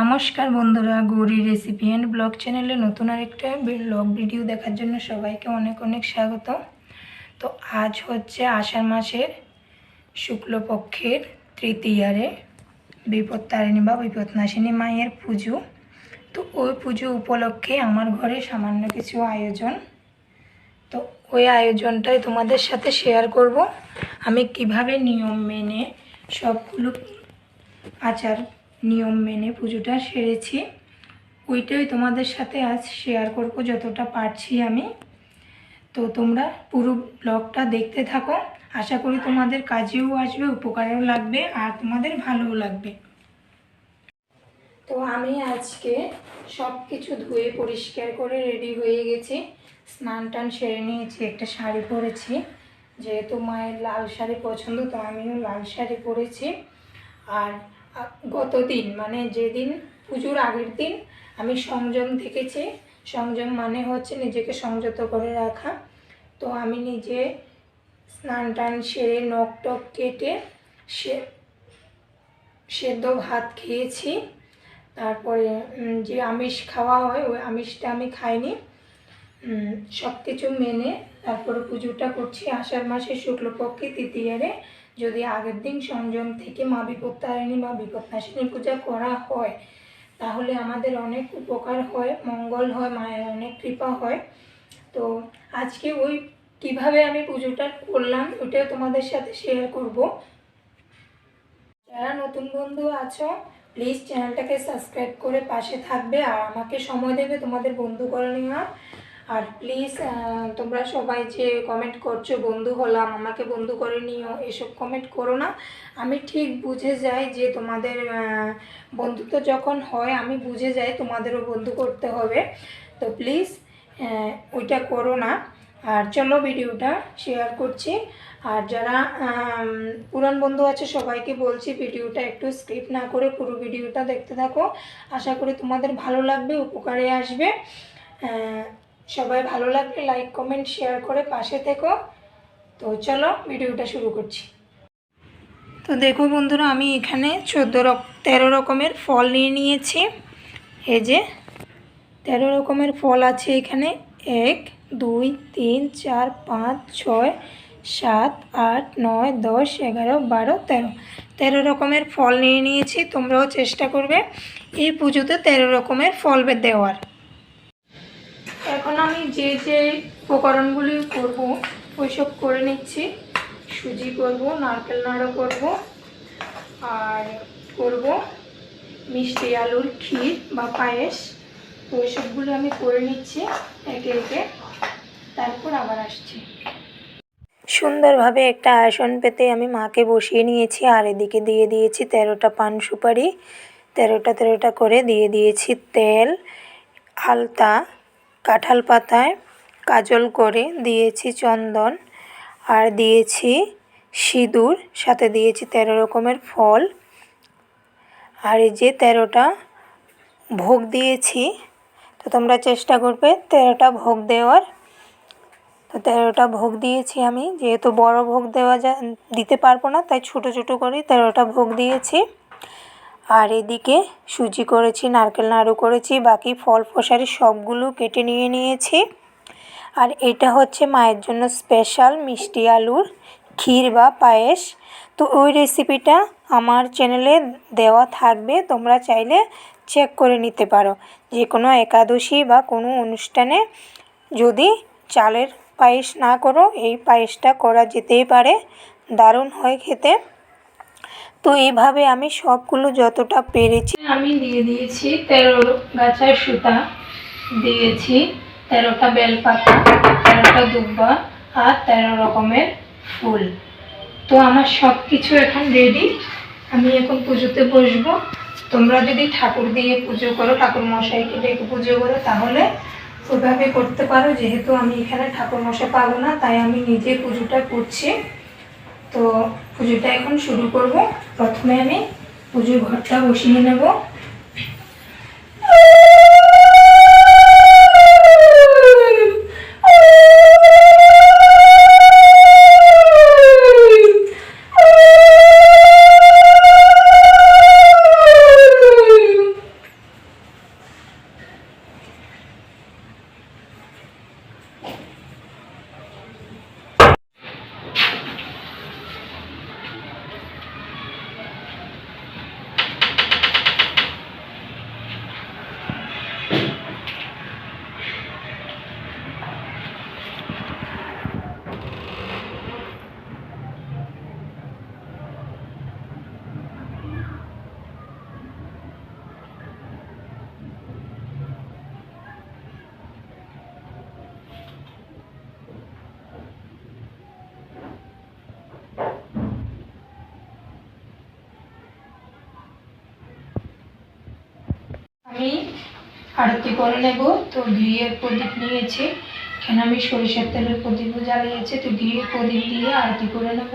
নমস্কার বন্ধুরা Gauri recipe and blog চ্যানেলে নতুন আরেকটা ব্লগ ভিডিও দেখার জন্য সবাইকে অনেক অনেক স্বাগত। তো আজ হচ্ছে আষাঢ় মাসের শুক্লপক্ষের তৃতীয়ারে বিপত্তারিণী বা বিপদনাশিনী মায়ের পুজো। তো ওই পুজো উপলক্ষে আমার ঘরে সামান্য কিছু আয়োজন। তো ওই আয়োজনটাই তোমাদের সাথে শেয়ার করব। আমি কীভাবে নিয়ম মেনে সবগুলো আচার নিয়ম মেনে পুজোটা সেরেছি। ওইটাই তোমাদের সাথে আজ শেয়ার করব যতটা পারছি আমি। তো তোমরা পুরো ব্লগটা দেখতে থাকো। আশা করি তোমাদের কাজেও আসবে, উপকারেও লাগবে, আর তোমাদের ভালোও লাগবে। তো আমি আজকে সব কিছু ধুয়ে পরিষ্কার করে রেডি হয়ে গেছি। স্নান টান সেরে নিয়েছি, একটা শাড়ি পরেছি। যেহেতু মায়ের লাল শাড়ি পছন্দ, তো আমিও লাল শাড়ি পরেছি। আর গত দিন মানে যেদিন পুজোর আগের দিন আমি সংযম থেকেছি সংযম মানে হচ্ছে নিজেকে সংযত করে রাখা। তো আমি নিজে স্নান টান সেরে নখ টক কেটে সে, সেদ্ধ ভাত খেয়েছি। তারপরে যে আমিষ খাওয়া হয়, ওই আমিষটা আমি খাইনি। সব কিছু মেনে তারপরে পুজোটা করছি। আষাঢ় মাসের শুক্লপক্ষে তৃতীয়ারে যদি আগের দিন সংযম থেকে মা বিপত্তারিণী বা বিপদনাশিনী পূজা করা হয়, তাহলে আমাদের অনেক উপকার হয়, মঙ্গল হয়, মায়ের অনেক কৃপা হয়। তো আজকে ওই কীভাবে আমি পুজোটা করলাম ওটাও তোমাদের সাথে শেয়ার করব। যারা নতুন বন্ধু আছো প্লিজ চ্যানেলটাকে সাবস্ক্রাইব করে পাশে থাকবে আর আমাকে সময় দেবে তোমাদের বন্ধু করে নেওয়া। আর প্লিজ তোমরা সবাই যে কমেন্ট করছ, বন্ধু হলাম, আমাকে বন্ধু করে নিও, এসব কমেন্ট করো না। আমি ঠিক বুঝে যাই যে তোমাদের বন্ধুত্ব যখন হয়, আমি বুঝে যাই তোমাদেরও বন্ধু করতে হবে। তো প্লিজ ওইটা করো না। আর চলো ভিডিওটা শেয়ার করছি। আর যারা পুরান বন্ধু আছে, সবাইকে বলছি ভিডিওটা একটু স্কিপ না করে পুরো ভিডিওটা দেখতে থাকো। আশা করি তোমাদের ভালো লাগবে, উপকারে আসবে। সবাই ভালো লাগলে লাইক কমেন্ট শেয়ার করে পাশে থেকো। তো চলো ভিডিওটা শুরু করছি। তো দেখো বন্ধুরা, আমি এখানে চোদ্দ রক, তেরো রকমের ফল নিয়ে নিয়েছি। এই যে তেরো রকমের ফল আছে এখানে। এক, দুই, তিন, চার, পাঁচ, ছয়, সাত, আট, নয়, দশ, এগারো, বারো, তেরো। তেরো রকমের ফল নিয়ে নিয়েছি, তোমরাও চেষ্টা করবে এই পুজোতে তেরো রকমের ফল দেওয়ার। এখন আমি যে যে উপকরণগুলি করব, ওইসব করে নিচ্ছি। সুজি করব, নারকেল নাড়ু করব, আর করব মিষ্টি আলুর ক্ষীর বা পায়েস। তো ওইসবগুলো আমি করে নিচ্ছি একে একে। তারপর আবার আসছি। সুন্দরভাবে একটা আসন পেতে আমি মাকে বসিয়ে নিয়েছি, আর এদিকে দিয়ে দিয়েছি তেরোটা পান সুপারি। তেরোটা তেরোটা করে দিয়ে দিয়েছি তেল, আলতা কাঁঠাল পাতায় কাজল করে দিয়েছি চন্দন আর দিয়েছি সিঁদুর, সাথে দিয়েছি তেরো রকমের ফল। আর এই যে তেরোটা ভোগ দিয়েছি, তো তোমরা চেষ্টা করবে তেরোটা ভোগ দেওয়ার। তো তেরোটা ভোগ দিয়েছি আমি, যেহেতু বড় ভোগ দেওয়া যা, দিতে পারব না, তাই ছোটো ছোটো করে তেরোটা ভোগ দিয়েছি। আর এদিকে সুজি করেছি, নারকেল নাড়ু করেছি, বাকি ফল ফসারি সবগুলো কেটে নিয়ে নিয়েছি। আর এটা হচ্ছে মায়ের জন্য স্পেশাল মিষ্টি আলুর ক্ষীর বা পায়েস। তো ওই রেসিপিটা আমার চ্যানেলে দেওয়া থাকবে, তোমরা চাইলে চেক করে নিতে পারো। যে কোনো একাদশী বা কোনো অনুষ্ঠানে যদি চালের পায়েস না করো, এই পায়েসটা করা যেতেই পারে। দারুণ হয় খেতে। তো এইভাবে আমি সবগুলো যতটা পেরেছি। আমি দিয়ে দিয়েছি তেরো গাছার সুতা। দিয়েছি তেরোটা বেলপাতা, তেরোটা দুব্বা আর তেরো রকমের ফুল। তো আমার সব কিছু এখন রেডি আমি এখন পুজোতে বসবো। তোমরা যদি ঠাকুর দিয়ে পুজো করো ঠাকুর মশাইকে ডেকে পুজো করো, তাহলে ওইভাবে করতে পারো। যেহেতু আমি এখানে ঠাকুর মশাই পাবো না, তাই আমি নিজে পুজোটা করছি। তো পুজোটা এখন শুরু করব। প্রথমে আমি পুজোর ঘরটা বসিয়ে নেব। আরতি করে নেব। তো ঘিয়ের প্রদীপ নিয়েছি। এখানে আমি সরিষার তেলের প্রদীপও জ্বালিয়েছি, তো ঘিয়ের প্রদীপ দিয়ে আরতি করে নেব।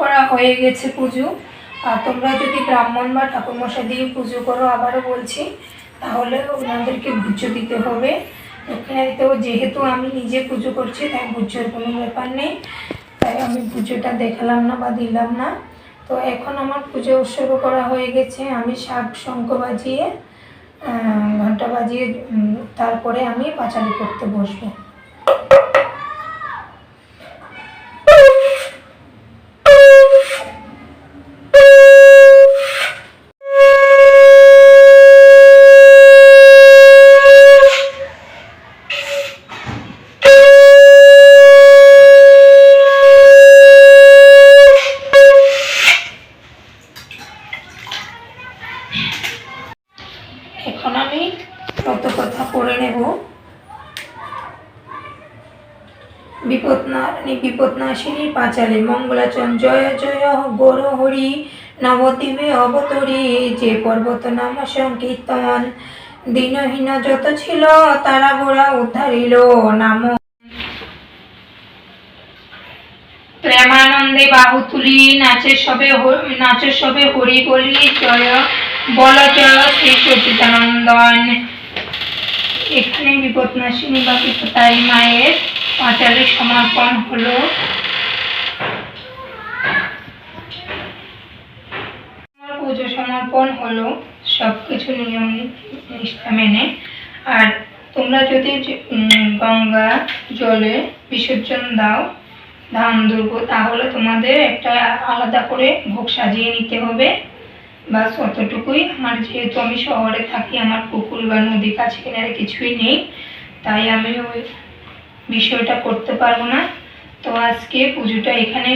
করা হয়ে গেছে পুজো। তোমরা যদি ব্রাহ্মণ বা ঠাকুরমশাই দিয়ে পুজো করো, আবারও বলছি, তাহলে ওনাদেরকে ভুজো দিতে হবে। দক্ষিণা দিতে হবে যেহেতু আমি নিজে পুজো করছি, তাই ভুজোর কোনো ব্যাপার নেই। তাই আমি পুজোটা দেখালাম না বা দিলাম না। তো এখন আমার পুজো উৎসর্গ করা হয়ে গেছে। আমি শাক শঙ্খ বাজিয়ে ঘণ্টা বাজিয়ে তারপরে আমি পাঁচালি করতে বসবো। বিপদনাশিনী পাঁচালী, মঙ্গলাচরণ, জয় জয়, গৌর হরি, নবদ্বীপে অবতরী, যে পর্বত নাম সংকীর্তন। দিনহীন যত ছিল, তারা গোড়া উদ্ধারিল, নাম প্রেমানন্দে বাহু তুলি নাচের সবে নাচের সবে হরি বলি, জয়, বল, জয়, শ্রী সচিতানন্দন এখানে বিপদনাশিনী বা বিপতাই মায়ের পাঁচালি সমাপন হলো। পুজো সমর্পণ হলো সব কিছু নিয়ম নিষ্ঠা মেনে। আর তোমরা যদি গঙ্গা জলে বিসর্জন দাও ধান দুর্গ তাহলে তোমাদের একটা আলাদা করে ভোগ সাজিয়ে নিতে হবে। বাস অতটুকুই। আমার যেহেতু আমি শহরে থাকি, আমার পুকুর বা নদী কাছে কিনারে কিছুই নেই, তাই আমি ওই বিষয়টা করতে পারব না। তো আজকে পুজোটা এখানে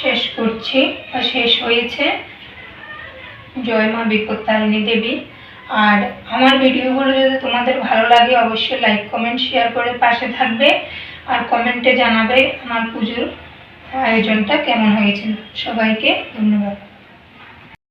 শেষ করছি বা শেষ হয়েছে। জয় মা বিপত্তারিণী দেবী। আর আমার ভিডিওগুলো যদি তোমাদের ভালো লাগে, অবশ্যই লাইক কমেন্ট শেয়ার করে পাশে থাকবে। আর কমেন্টে জানাবে আমার পুজোর আয়োজনটা কেমন হয়েছিল সবাইকে ধন্যবাদ।